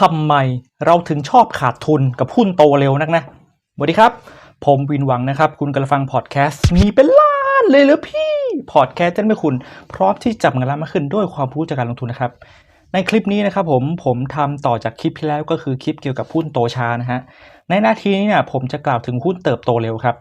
ทำไมเราถึงชอบขาดทุนกับหุ้นโตเร็วนักนะสวัสดีครับ ผมวินหวังนะครับ คุณกำลังฟังพอดแคสต์มีเป็นล้านเลยเหรอพี่พอดแคสต์จะไม่คุณ พร้อมที่จับเงินล้านมาขึ้นด้วยความรู้จากการลงทุนนะครับ ในคลิปนี้นะครับผมผมทำต่อจากคลิปที่แล้วก็คือคลิปเกี่ยวกับหุ้นโตช้านะฮะในหน้าที่นี้เนี่ยผมจะกล่าวถึงหุ้นเติบโตเร็วครับ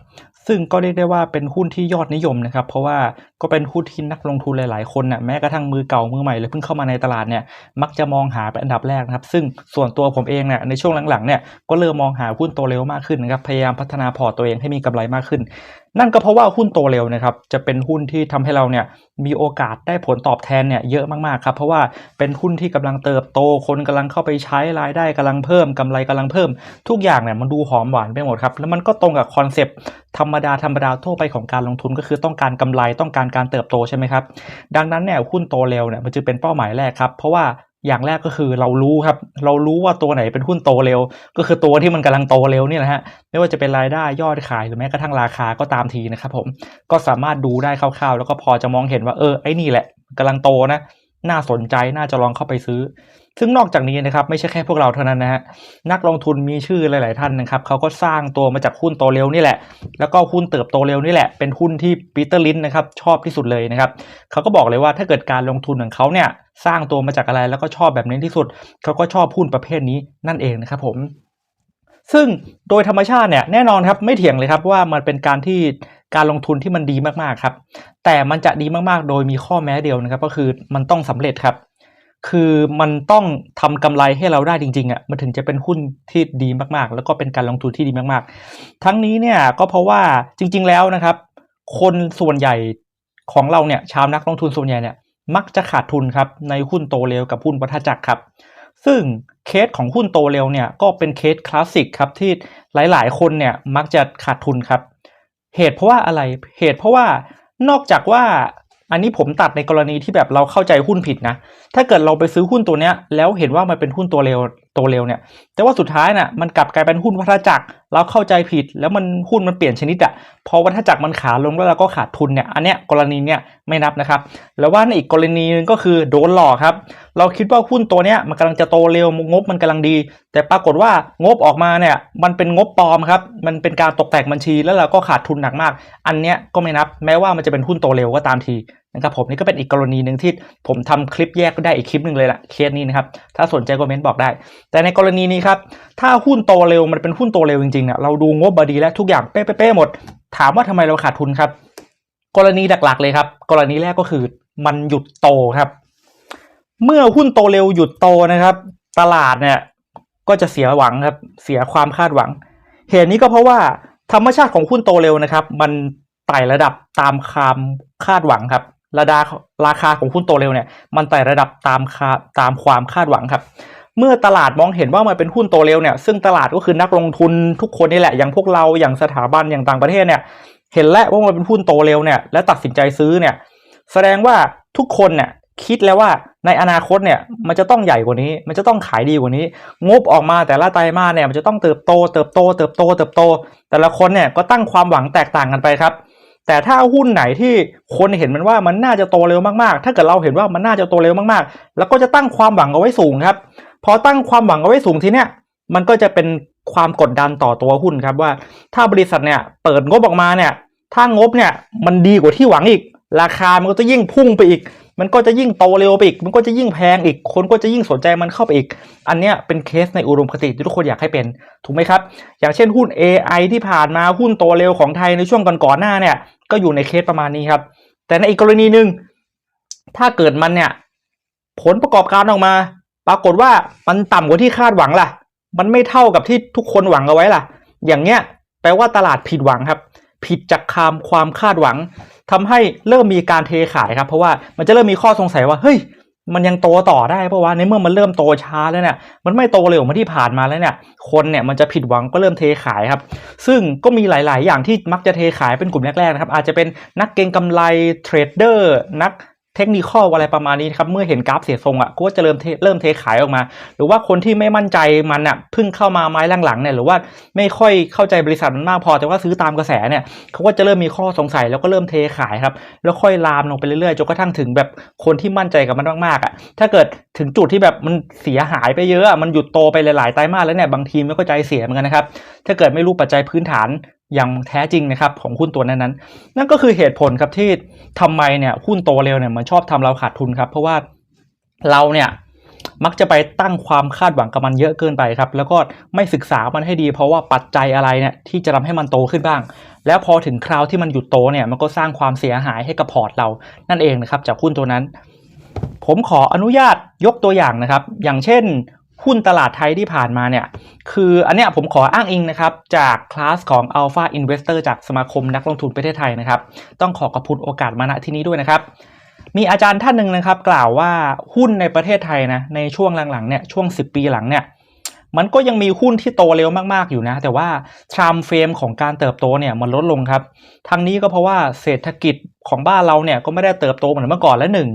ซึ่งก็เรียกได้ว่าเป็นหุ้นที่ยอดนิยมนะครับ เพราะว่าก็เป็นหุ้นที่นักลงทุนหลาย ๆ คนน่ะแม้กระทั่งมือเก่ามือใหม่เลยเพิ่งเข้ามาในตลาดเนี่ยมักจะมองหาเป็นอันดับแรกนะครับ ซึ่งส่วนตัวผมเองเนี่ยในช่วงหลัง ๆ เนี่ยก็เริ่มมองหาหุ้นโตเร็วมากขึ้นนะครับพยายามพัฒนาพอร์ตตัวเองให้มีกำไรมากขึ้น นั่นก็เพราะว่าหุ้นโตเร็วนะครับจะเป็นหุ้นที่ทำให้เราเนี่ยมีโอกาสได้ผลตอบแทนเนี่ยเยอะมากๆครับเพราะว่าเป็นหุ้นที่กำลังเติบโต คนกำลังเข้าไปใช้รายได้กำลังเพิ่มกำไรกำลังเพิ่ม ทุกอย่างเนี่ยมันดูหอมหวานไปหมดครับแล้วมันก็ตรงกับคอนเซปต์ธรรมดาธรรมดาทั่วไปของการลงทุนก็คือต้องการกำไรต้องการการเติบโตใช่ไหมครับดังนั้นเนี่ยหุ้นโตเร็วเนี่ยมันจะเป็นเป้าหมายแรกครับเพราะว่า อย่างแรกก็คือเรารู้ครับ เรารู้ว่าตัวไหนเป็นหุ้นโตเร็ว ก็คือตัวที่มันกำลังโตเร็วนี่แหละฮะไม่ว่าจะเป็นรายได้ยอดขายหรือแม้กระทั่งราคาก็ตามทีนะครับผมก็สามารถดูได้คร่าวๆ แล้วก็พอจะมองเห็นว่าเออไอ้นี่แหละกำลังโตนะ น่าสนใจน่าจะลองเข้าไปซื้อ ซึ่งนอกจากนี้นะครับไม่ใช่แค่พวกเราเท่านั้นนะฮะนักลงทุนมีชื่อหลาย ๆ ท่านนะครับเขาก็สร้างตัวมาจากหุ้นโตเร็วนี่แหละ แล้วก็หุ้นเติบโตเร็วนี่แหละเป็นหุ้นที่ปีเตอร์ลินนะครับชอบที่สุดเลยนะครับเขาก็บอกเลยว่าถ้าเกิดการลงทุนของเขาเนี่ยสร้างตัวมาจากอะไรแล้วก็ชอบแบบนี้ที่สุดเขาก็ชอบหุ้นประเภทนี้นั่นเองนะครับผมซึ่งโดยธรรมชาติเนี่ยแน่นอนครับไม่เถียงเลยครับว่ามันเป็นการที่การลงทุนที่มันดีมากๆครับ แต่มันจะดีมากๆ โดยมีข้อแม้เดียวนะครับ ก็คือมันต้องสำเร็จครับ คือมันต้องทำกำไรให้เราได้จริงๆอะมันถึงจะเป็นหุ้นที่ดีมากๆ แล้วก็เป็นการลงทุนที่ดีมากๆ ทั้งนี้เนี่ยก็เพราะว่าจริง ๆแล้วนะครับ คนส่วนใหญ่ของเราเนี่ยชาวนักลงทุนส่วนใหญ่เนี่ยมักจะขาดทุนครับในหุ้นโตเร็วกับหุ้นวัฏจักรครับ ซึ่งเคสของหุ้นโตเร็วเนี่ยก็เป็นเคสคลาสสิกครับที่หลายๆ คนเนี่ยมักจะขาดทุนครับ เหตุเพราะว่าอะไรเหตุเพราะว่านอกจากว่า อันนี้ผมตัดในกรณีที่แบบเราเข้าใจหุ้นผิดนะ ถ้าเกิดเราไปซื้อหุ้นตัวเนี้ย แล้วเห็นว่ามันเป็นหุ้นตัวเร็วตัวเร็วเนี่ย แต่ว่าสุดท้ายน่ะมันกลับกลายเป็นหุ้นวัฏจักร เราเข้าใจผิด แล้วมันหุ้นมันเปลี่ยนชนิดอะพอวัฏจักรมันขาลงแล้วเราก็ขาดทุนเนี่ย อันเนี้ยกรณีเนี้ยไม่นับนะครับ แล้วว่าในอีกกรณีนึงก็คือโดนหลอกครับ เราคิดว่าหุ้นตัวเนี้ยมันกำลังจะโตเร็วงบมันกำลังดี แต่ปรากฏว่างบออกมาเนี่ยมันเป็นงบปลอมครับมันเป็นการตกแต่งบัญชีแล้วเราก็ขาดทุนหนักมาก อันเนี้ยก็ไม่นับแม้ว่ามันจะเป็นหุ้นโตเร็วก็ตามทีนะครับผมนี่ก็เป็นอีกกรณีหนึ่งที่ผมทำคลิปแยกก็ได้อีกคลิปหนึ่งเลยละเคสนี้นะครับถ้าสนใจคอมเมนต์บอกได้ แต่ในกรณีนี้ครับถ้าหุ้นโตเร็วมันเป็นหุ้นโตเร็วจริงๆเนี่ยเราดูงบบดีและทุกอย่างเป๊ะๆหมด ถามว่าทำไมเราขาดทุนครับ กรณีหลักๆเลยครับ กรณีแรกก็คือมันหยุดโตครับ เมื่อหุ้นโตเร็วหยุดโตนะครับ ตลาดเนี่ยก็จะเสียหวังครับ เสียความคาดหวัง เหตุนี้ก็เพราะว่าธรรมชาติของหุ้นโตเร็วนะครับ มันไต่ระดับตามความคาดหวังครับระดาราคาของหุ้นโตเร็วเนี่ยมันไต่ระดับตามคาตามความคาดหวังครับ เมื่อตลาดมองเห็นว่ามันเป็นหุ้นโตเร็วเนี่ยซึ่งตลาดก็คือนักลงทุนทุกคนนี่แหละอย่างพวกเราอย่างสถาบันอย่างต่างประเทศเนี่ยเห็นแล้วว่ามันเป็นหุ้นโตเร็วเนี่ยและตัดสินใจซื้อเนี่ยแสดงว่าทุกคนเนี่ยคิดแล้วว่า ในอนาคตเนี่ยมันจะต้องใหญ่กว่านี้ มันจะต้องขายดีกว่านี้ งบออกมาแต่ละไตรมาสเนี่ยมันจะต้องเติบโต เติบโต เติบโต เติบโต แต่ละคนเนี่ยก็ตั้งความหวังแตกต่างกันไปครับ แต่ถ้าหุ้นไหนที่คนเห็นมันว่ามันน่าจะโตเร็วมากๆ ถ้าเกิดเราเห็นว่ามันน่าจะโตเร็วมากๆ แล้วก็จะตั้งความหวังเอาไว้สูงครับ พอตั้งความหวังเอาไว้สูงทีเนี้ยมันก็จะเป็นความกดดันต่อตัวหุ้นครับว่า ถ้าบริษัทเนี่ยเปิดงบออกมาเนี่ยถ้างบเนี่ยมันดีกว่าที่หวังอีก ราคามันก็จะยิ่งพุ่งไปอีก มันก็จะยิ่งโตเร็วไปอีก มันก็จะยิ่งแพงอีก คนก็จะยิ่งสนใจมันเข้าไปอีก อันเนี้ยเป็นเคสในอุดมคติที่ทุกคนอยากให้เป็น ถูกไหมครับ อย่างเช่นหุ้น AI ที่ผ่านมาหุ้นโตเร็วของไทยในช่วงก่อนๆหน้าเนี่ย ก็อยู่ในเคสประมาณนี้ครับ แต่ในอีกกรณีหนึ่งถ้าเกิดมันเนี่ย ผลประกอบการออกมา ปรากฏว่ามันต่ำกว่าที่คาดหวังล่ะ มันไม่เท่ากับที่ทุกคนหวังเอาไว้ล่ะ อย่างเงี้ยแปลว่าตลาดผิดหวังครับ ผิดจากความความคาดหวัง ทำให้เริ่มมีการเทขายครับ เพราะว่ามันจะเริ่มมีข้อสงสัยว่าเฮ้ยมันยังโตต่อได้เพราะว่าในเมื่อมันเริ่มโตช้าแล้วเนี่ย มันไม่โตเร็วเหมือนที่ผ่านมาแล้วเนี่ย คนเนี่ยมันจะผิดหวังก็เริ่มเทขายครับ ซึ่งก็มีหลาย ๆ อย่างที่มักจะเทขายเป็นกลุ่มแรก ๆ นะครับ อาจจะเป็นนักเก็งกำไรเทรดเดอร์นัก เทคนิคอะไรประมาณนี้นะครับเมื่อเห็นกราฟเสียทรงอะก็จะเริ่มเริ่มเทขายออกมา หรือว่าคนที่ไม่มั่นใจมันอะเพิ่งเข้ามาไม้หลังๆเนี่ยหรือว่าไม่ค่อยเข้าใจบริษัทมันมากพอ แต่ว่าซื้อตามกระแสเนี่ยเขาก็จะเริ่มมีข้อสงสัยแล้วก็เริ่มเทขายครับแล้วค่อยลามลงไปเรื่อยๆจนกระทั่งถึงแบบคนที่มั่นใจกับมันมากๆอะถ้าเกิดถึงจุดที่แบบมันเสียหายไปเยอะอะมันหยุดโตไปหลายๆไตรมาสแล้วเนี่ยบางทีมันก็ใจเสียเหมือนกันนะครับถ้าเกิดไม่รู้ปัจจัยพื้นฐาน อย่างแท้จริงนะครับของหุ้นตัวนั้นๆนั่นก็คือเหตุผลครับที่ทำไมเนี่ยหุ้นโตเร็วเนี่ยมันชอบทำเราขาดทุนครับเพราะว่าเราเนี่ยมักจะไปตั้งความคาดหวังกับมันเยอะเกินไปครับ แล้วก็ไม่ศึกษามันให้ดี เพราะว่าปัจจัยอะไรเนี่ยที่จะทำให้มันโตขึ้นบ้าง แล้วพอถึงคราวที่มันหยุดโตเนี่ยมันก็สร้างความเสียหายให้กับพอร์ตเรา นั่นเองนะครับจากหุ้นตัวนั้น ผมขออนุญาตยกตัวอย่างนะครับ อย่างเช่น หุ้นตลาดไทยที่ผ่านมาเนี่ยคืออันเนี้ยผมขออ้างอิงนะครับจากคลาสของ Alpha Investor จากสมาคมนักลงทุนประเทศไทยนะครับ ต้องขอขอบคุณโอกาสมาณที่นี้ด้วยนะครับมีอาจารย์ท่านหนึ่งนะครับ กล่าวว่าหุ้นในประเทศไทยนะในช่วงหลังๆเนี่ยช่วง 10 ปีหลังเนี่ยมันก็ยังมีหุ้นที่โตเร็วมากๆอยู่นะ แต่ว่าทรัมเฟรมของการเติบโตเนี่ยมันลดลงครับทั้งนี้ก็เพราะว่าเศรษฐกิจของบ้านเราเนี่ยก็ไม่ได้เติบโตเหมือนเมื่อก่อนและหนึ่ง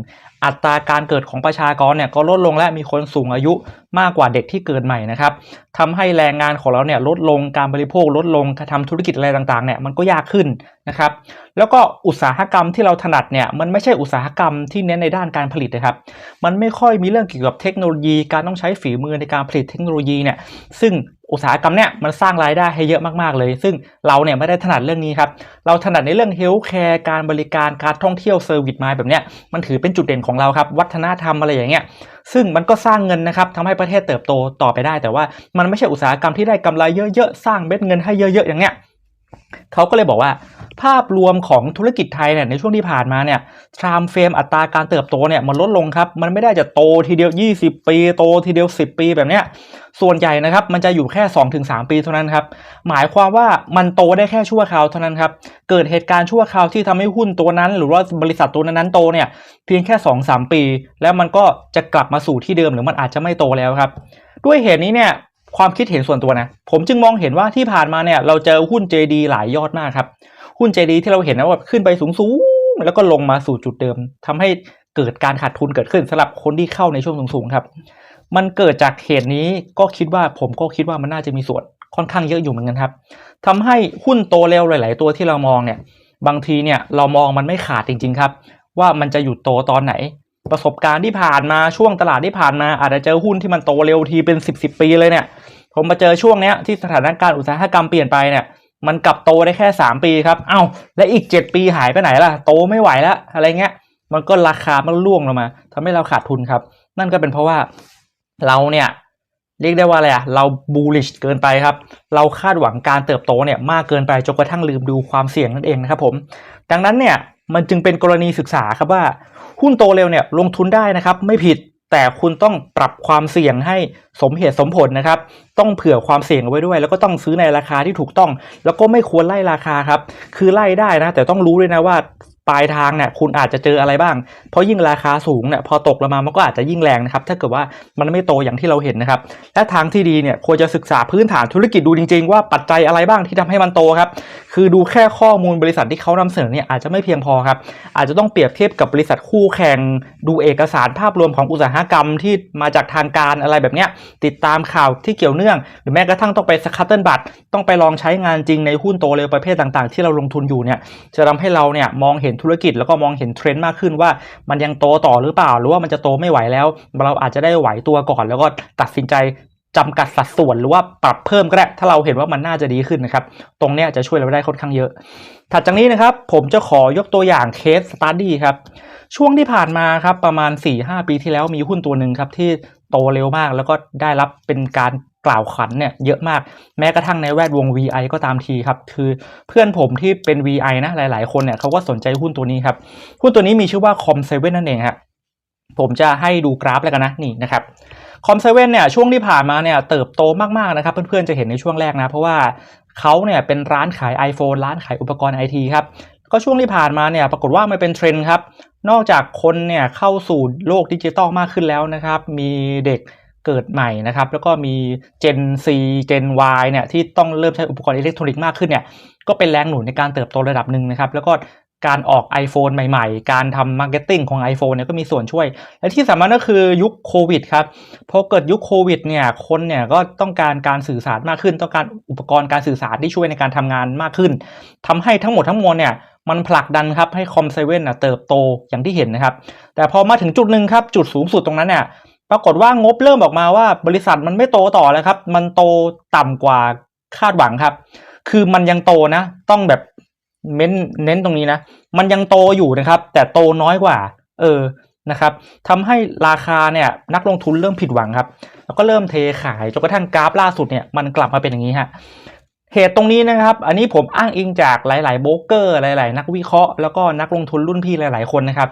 อัตราการเกิดของประชากรเนี่ยก็ลดลงและมีคนสูงอายุมากกว่าเด็กที่เกิดใหม่นะครับทำให้แรงงานของเราเนี่ยลดลงการบริโภคลดลงการทำธุรกิจอะไรต่างๆเนี่ยมันก็ยากขึ้นนะครับ แล้วก็อุตสาหกรรมที่เราถนัดเนี่ยมันไม่ใช่อุตสาหกรรมที่เน้นในด้านการผลิตนะครับ มันไม่ค่อยมีเรื่องเกี่ยวกับเทคโนโลยี การต้องใช้ฝีมือในการผลิตเทคโนโลยีเนี่ยซึ่งอุตสาหกรรมเนี่ยมันสร้างรายได้ให้เยอะมากๆเลย ซึ่งเราเนี่ยไม่ได้ถนัดเรื่องนี้ครับ เราถนัดในเรื่องเฮลท์แคร์การบริการการท่องเที่ยวเซอร์วิสมาแบบเนี้ยมันถือเป็นจุดเด่นของเราครับ วัฒนธรรมอะไรอย่างเงี้ย ซึ่งมันก็สร้างเงินนะครับทำให้ประเทศเติบโตต่อไปได้ แต่ว่ามันไม่ใช่อุตสาหกรรมที่ได้กำไรเยอะๆสร้างเม็ดเงินให้เยอะๆอย่างเงี้ยเขาก็เลยบอกว่า ภาพรวมของธุรกิจไทยเนี่ยในช่วงที่ผ่านมาเนี่ยทามเฟรมอัตราการเติบโตเนี่ยมันลดลงครับ มันไม่ได้จะโตทีเดียว 20 ปี โตทีเดียว 10 ปีแบบเนี้ยส่วนใหญ่นะครับมันจะอยู่แค่ 2-3 ปีเท่านั้นครับ หมายความว่ามันโตได้แค่ชั่วคราวเท่านั้นครับ เกิดเหตุการณ์ชั่วคราวที่ทำให้หุ้นตัวนั้น หรือว่าบริษัทตัวนั้นโตเนี่ยเพียงแค่ 2-3 ปี แล้วมันก็จะกลับมาสู่ที่เดิมหรือมันอาจจะไม่โตแล้วครับ ด้วยเหตุนี้เนี่ยความคิดเห็นส่วนตัวนะ ผมจึงมองเห็นว่าที่ผ่านมาเนี่ยเราเจอหุ้น JD หลายยอดมากครับ หุ้น JD ที่เราเห็นนะว่าขึ้นไปสูงๆแล้วก็ลงมาสู่จุดเดิมทำให้เกิดการขาดทุนเกิดขึ้นสำหรับคนที่เข้าในช่วงสูงๆครับ มันเกิดจากเหตุนี้ก็คิดว่าผมก็คิดว่ามันน่าจะมีส่วนค่อนข้างเยอะอยู่เหมือนกันครับทำให้หุ้นโตเร็วหลาย ๆ ตัวที่เรามองเนี่ยบางทีเนี่ยเรามองมันไม่ขาดจริง ๆ ครับ ว่ามันจะหยุดโตตอนไหน ประสบการณ์ที่ผ่านมาช่วงตลาดที่ผ่านมาอาจจะเจอหุ้นที่มันโตเร็วทีเป็นสิบสิบปีเลยเนี่ย ผมมาเจอช่วงเนี้ยที่สถานการณ์อุตสาหกรรมเปลี่ยนไปเนี่ย มันกลับโตได้แค่สามปีครับ เอ้า และอีกเจ็ดปีหายไปไหนล่ะ โตไม่ไหวแล้ว อะไรเงี้ย มันก็ราคามันร่วงลงมาทำให้เราขาดทุนครับ นั่นก็เป็นเพราะว่าเราเนี่ยเรียกได้ว่าอะไรอะเราบูลลิชเกินไปครับ เราคาดหวังการเติบโตเนี่ยมากเกินไปจนกระทั่งลืมดูความเสี่ยงนั่นเองนะครับผม ดังนั้นเนี่ยมันจึงเป็นกรณีศึกษาครับว่า หุ้นโตเร็วเนี่ยลงทุนได้นะครับ ไม่ผิด แต่คุณต้องปรับความเสี่ยงให้สมเหตุสมผลนะครับ ต้องเผื่อความเสี่ยงเอาไว้ด้วย แล้วก็ต้องซื้อในราคาที่ถูกต้อง แล้วก็ไม่ควรไล่ราคาครับ คือไล่ได้นะ แต่ต้องรู้ด้วยนะว่า ปลายทางเนี่ยคุณอาจจะเจออะไรบ้าง เพราะยิ่งราคาสูงเนี่ยพอตกลงมามันก็อาจจะยิ่งแรงนะครับถ้าเกิดว่ามันไม่โตอย่างที่เราเห็นนะครับและทางที่ดีเนี่ยควรจะศึกษาพื้นฐานธุรกิจดูจริง ๆ ว่าปัจจัยอะไรบ้างที่ทำให้มันโตครับคือดูแค่ข้อมูลบริษัทที่เขานำเสนอเนี่ยอาจจะไม่เพียงพอครับอาจจะต้องเปรียบเทียบกับบริษัทคู่แข่งดูเอกสารภาพรวมของอุตสาหกรรมที่มาจากทางการอะไรแบบเนี้ยติดตามข่าวที่เกี่ยวเนื่อง หรือแม้กระทั่งต้องไปสคัตเติลบัตต้องไปลองใช้งานจริงในหุ้นโตเร็วประเภทต่าง ๆ ที่เราลงทุนอยู่เนี่ยจะทำให้เราเนี่ยมองเห็นธุรกิจแล้วก็มองเห็นเทรนด์มากขึ้นว่ามันยังโตต่อหรือเปล่า หรือว่ามันจะโตไม่ไหวแล้ว เราอาจจะได้ไหวตัวก่อน แล้วก็ตัดสินใจจำกัดสัดส่วนหรือว่าปรับเพิ่มก็ได้ถ้าเราเห็นว่ามันน่าจะดีขึ้นนะครับ ตรงนี้จะช่วยเราได้ค่อนข้างเยอะ ถัดจากนี้นะครับ ผมจะขอยกตัวอย่างเคสสต u d ดี้ครับ ช่วงที่ผ่านมาครับประมาณ 4-5 ปีที่แล้วมีหุ้นตัวหนึ่งครับที่โตเร็วมาก แล้วก็ได้รับเป็นการ กล่าวขวัญเนี่ยเยอะมากแม้กระทั่งในแวดวง VI ก็ตามทีครับ คือเพื่อนผมที่เป็น VI นะหลาย ๆ คนเนี่ยเขาก็สนใจหุ้นตัวนี้ครับ หุ้นตัวนี้มีชื่อว่า Com7 นั่นเองครับผมจะให้ดูกราฟแล้วกันนะนี่นะครับคอมเซเว่นเนี่ยช่วงที่ผ่านมาเนี่ยเติบโตมากๆนะครับ เพื่อนๆจะเห็นในช่วงแรกนะ เพราะว่าเขาเนี่ยเป็นร้านขาย iPhone ร้านขายอุปกรณ์ไอทีครับก็ช่วงที่ผ่านมาเนี่ยปรากฏว่ามันเป็นเทรนด์ครับ นอกจากคนเนี่ยเข้าสู่โลกดิจิตอลมากขึ้นแล้วนะครับ มีเด็ก เกิดใหม่นะครับ แล้วก็มี Gen C Gen Y เนี่ยที่ต้องเริ่มใช้อุปกรณ์อิเล็กทรอนิกส์มากขึ้นเนี่ยก็เป็นแรงหนุนในการเติบโตระดับหนึ่งนะครับ แล้วก็การออก iPhone ใหม่ๆ การทำมาร์เก็ตติ้งของ iPhone เนี่ยก็มีส่วนช่วย และที่สำคัญก็คือยุคโควิดครับพอเกิดยุคโควิดเนี่ยคนเนี่ยก็ต้องการการสื่อสารมากขึ้น ต้องการอุปกรณ์การสื่อสารที่ช่วยในการทำงานมากขึ้นทำให้ทั้งหมดทั้งมวลเนี่ยมันผลักดันครับให้คอมเซเว่นเติบโตอย่างที่เห็นนะครับ แต่พอมาถึงจุดหนึ่งครับจุดสูงสุดตรงนั้นเนี่ย ปรากฏว่างบเริ่มออกมาว่าบริษัทมันไม่โตต่อแล้วครับ มันโตต่ำกว่าคาดหวังครับ คือมันยังโตนะ ต้องแบบเน้นเน้นตรงนี้นะ มันยังโตอยู่นะครับ แต่โตน้อยกว่า เออนะครับทำให้ราคาเนี่ยนักลงทุนเริ่มผิดหวังครับ แล้วก็เริ่มเทขายจนกระทั่งกราฟล่าสุดเนี่ยมันกลับมาเป็นอย่างนี้ฮะเหตุตรงนี้นะครับ อันนี้ผมอ้างอิงจากหลาย ๆ โบรกเกอร์ หลาย ๆ นักวิเคราะห์ แล้วก็นักลงทุนรุ่นพี่หลาย ๆ คนนะครับ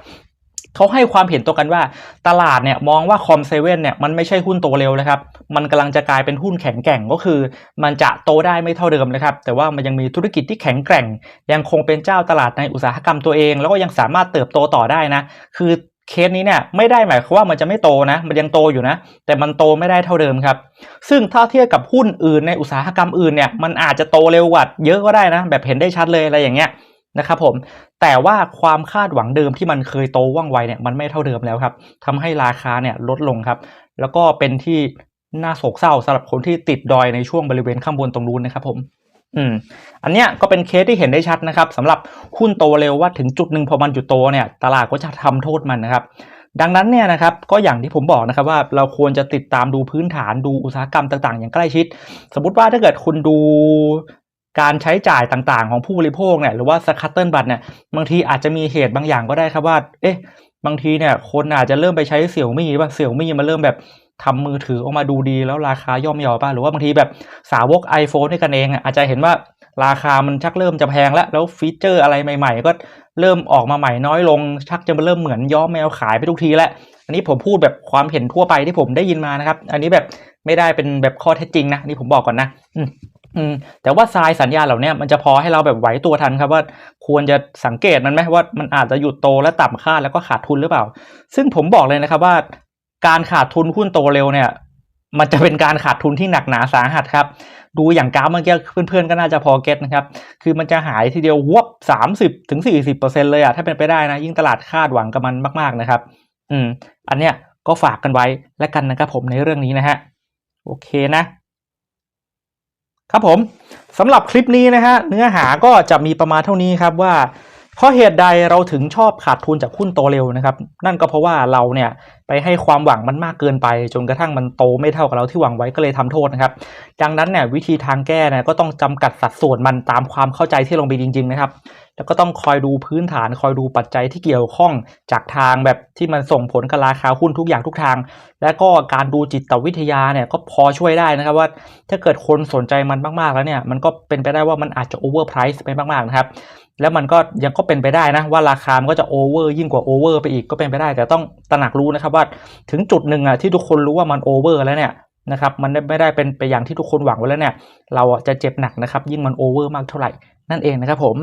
เขาให้ความเห็นตรงกันว่า ตลาดเนี่ยมองว่าคอมเซเว่นเนี่ยมันไม่ใช่หุ้นโตเร็วนะครับ มันกำลังจะกลายเป็นหุ้นแข็งแกร่งก็คือ มันจะโตได้ไม่เท่าเดิมนะครับ แต่ว่ามันยังมีธุรกิจที่แข็งแกร่ง ยังคงเป็นเจ้าตลาดในอุตสาหกรรมตัวเอง แล้วก็ยังสามารถเติบโตต่อได้นะ คือเคสนี้เนี่ยไม่ได้หมายความว่ามันจะไม่โตนะ มันยังโตอยู่นะ แต่มันโตไม่ได้เท่าเดิมครับ ซึ่งถ้าเทียบกับหุ้นอื่นในอุตสาหกรรมอื่นเนี่ยมันอาจจะโตเร็วกว่าเยอะก็ได้นะ แบบเห็นได้ชัดเลยอะไรอย่างเงี้ย นะครับผมแต่ว่าความคาดหวังเดิมที่มันเคยโตว่องไวเนี่ยมันไม่เท่าเดิมแล้วครับทำให้ราคาเนี่ยลดลงครับ แล้วก็เป็นที่น่าโศกเศร้าสำหรับคนที่ติดดอยในช่วงบริเวณข้างบนตรงนู้นนะครับผมอืมอันเนี้ยก็เป็นเคสที่เห็นได้ชัดนะครับสำหรับหุ้นโตเร็วว่าถึงจุดหนึ่งพอมันหยุดโตเนี่ยตลาดก็จะทำโทษมันนะครับ ดังนั้นเนี่ยนะครับก็อย่างที่ผมบอกนะครับว่าเราควรจะติดตามดูพื้นฐานดูอุตสาหกรรมต่างๆ อย่างใกล้ชิด สมมติว่าถ้าเกิดคุณดู การใช้จ่ายต่างๆ ของผู้บริโภคเนี่ยหรือว่าสคัตเติลบัตเนี่ยบางทีอาจจะมีเหตุบางอย่างก็ได้ครับว่า เอ๊ะ บางทีเนี่ยคนอาจจะเริ่มไปใช้เสี่ยวมี่ป่ะเสี่ยวมี่มันเริ่มแบบทำมือถือออกมาดูดีแล้วราคาย่อมเยาป่ะหรือว่าบางทีแบบสาวก iPhone ด้วยกันเองอะอาจจะเห็นว่าราคามันชักเริ่มจะแพงแล้วแล้วฟีเจอร์อะไรใหม่ ๆ ก็เริ่มออกมาใหม่น้อยลง ชักจะมาเริ่มเหมือนย้อมแมวขายไปทุกทีแล้วอันนี้ผมพูดแบบความเห็นทั่วไปที่ผมได้ยินมานะครับ อันนี้แบบไม่ได้เป็นแบบข้อเท็จจริงนะนี่ผมบอกก่อนนะ อืมแต่ว่าทรายสัญญาณเหล่านี้มันจะพอให้เราแบบไหวตัวทันครับว่าควรจะสังเกตมันไหมว่ามันอาจจะหยุดโตและต่ำค่าแล้วก็ขาดทุนหรือเปล่า ซึ่งผมบอกเลยนะครับว่า การขาดทุนหุ้นโตเร็วเนี่ย มันจะเป็นการขาดทุนที่หนักหนาสาหัสครับ ดูอย่างกราฟเมื่อกี้เพื่อนๆก็น่าจะพอเก็ตนะครับ คือมันจะหายทีเดียววบสามสิบถึงสี่สิบเปอร์เซ็นเลยอะถ้าเป็นไปได้นะ ยิ่งตลาดคาดหวังกับมันมาก ๆนะครับ อืม อันเนี้ยก็ฝากกันไว้และกันนะครับผมในเรื่องนี้นะฮะโอเคนะ ครับผมสำหรับคลิปนี้นะฮะเนื้อหาก็จะมีประมาณเท่านี้ครับว่าเพราะเหตุใดเราถึงชอบขาดทุนจากหุ้นโตเร็วนะครับ นั่นก็เพราะว่าเราเนี่ยไปให้ความหวังมันมากเกินไป จนกระทั่งมันโตไม่เท่ากับเราที่หวังไว้ก็เลยทำโทษนะครับ ดังนั้นเนี่ยวิธีทางแก้เนี่ยก็ต้องจำกัดสัดส่วนมันตามความเข้าใจที่ลงไปจริง ๆ นะครับ แล้วก็ต้องคอยดูพื้นฐานคอยดูปัจจัยที่เกี่ยวข้องจากทางแบบที่มันส่งผลกับราคาหุ้นทุกอย่างทุกทาง และก็การดูจิตวิทยาเนี่ยก็พอช่วยได้นะครับว่าถ้าเกิดคนสนใจมันมากๆแล้วเนี่ยมันก็เป็นไปได้ว่ามันอาจจะโอเวอร์ไพรซ์ไปมากๆนะครับแล้วมันก็ยังก็เป็นไปได้นะว่าราคา มันก็จะโอเวอร์ยิ่งกว่าโอเวอร์ไปอีกก็เป็นไปได้ แต่ต้องตระหนักรู้นะครับว่าถึงจุดหนึ่งอะที่ทุกคนรู้ว่ามันโอเวอร์แล้วเนี่ยนะครับมันไม่ได้เป็นไปอย่างที่ทุกคนหวังไว้แล้วเนี่ยเราจะเจ็บหนักนะครับยิ่งมันโอเวอร์มากเท่าไหร่นั่นเองนะครับผม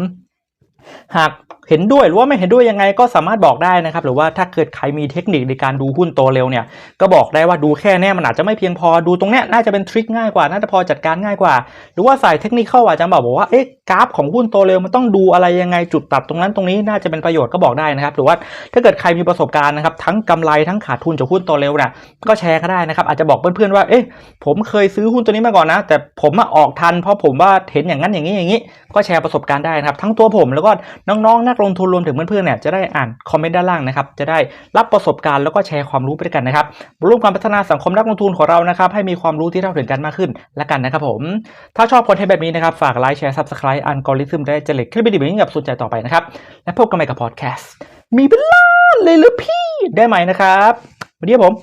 หากเห็นด้วยหรือว่าไม่เห็นด้วยยังไงก็สามารถบอกได้นะครับ หรือว่าถ้าเกิดใครมีเทคนิคในการดูหุ้นโตเร็วเนี่ยก็บอกได้ว่าดูแค่เนี้ยมันอาจจะไม่เพียงพอดูตรงเนี้ยน่าจะเป็นทริคง่ายกว่าน่าจะพอจัดการง่ายกว่า หรือว่าใส่เทคนิคเข้าอาจจะบอกว่าเอ๊ะกราฟของหุ้นโตเร็วมันต้องดูอะไรยังไงจุดตัดตรงนั้นตรงนี้น่าจะเป็นประโยชน์ก็บอกได้นะครับ หรือว่าถ้าเกิดใครมีประสบการณ์นะครับทั้งกำไรทั้งขาดทุนจากหุ้นโตเร็วเนี่ยก็แชร์ก็ได้นะครับอาจจะบอกเพื่อนๆว่าเอ๊ะผมเคยซื้อหุ้นตัวนี้มาก่อนนะ แต่ผมมาออกทันเพราะผมว่าเห็นอย่างนั้นอย่างนี้อย่างนี้ ก็แชร์ประสบการณ์ได้นะครับทั้งตัวผมแล้วก็น้องๆนักลงทุนรวมถึงเพื่อนๆเนี่ยจะได้อ่านคอมเมนต์ด้านล่างนะครับจะได้รับประสบการณ์แล้วก็แชร์ความรู้ไปด้วยกันนะครับร่วมกันพัฒนาสังคมนักลงทุนของเรานะครับให้มีความรู้ที่เท่าถึงกันมากขึ้นและกันนะครับผมถ้าชอบคอนเทนต์แบบนี้นะครับฝากไลค์แชร์ซับสไครต์อันกอริทึมได้จะเหล็กคลิปวิดีโอนี้กับสนใจต่อไปนะครับและพบกันใหม่กับพอดแคสต์มีเป็นล้านเลยหรือพี่ได้ไหมนะครับวันนี้ผม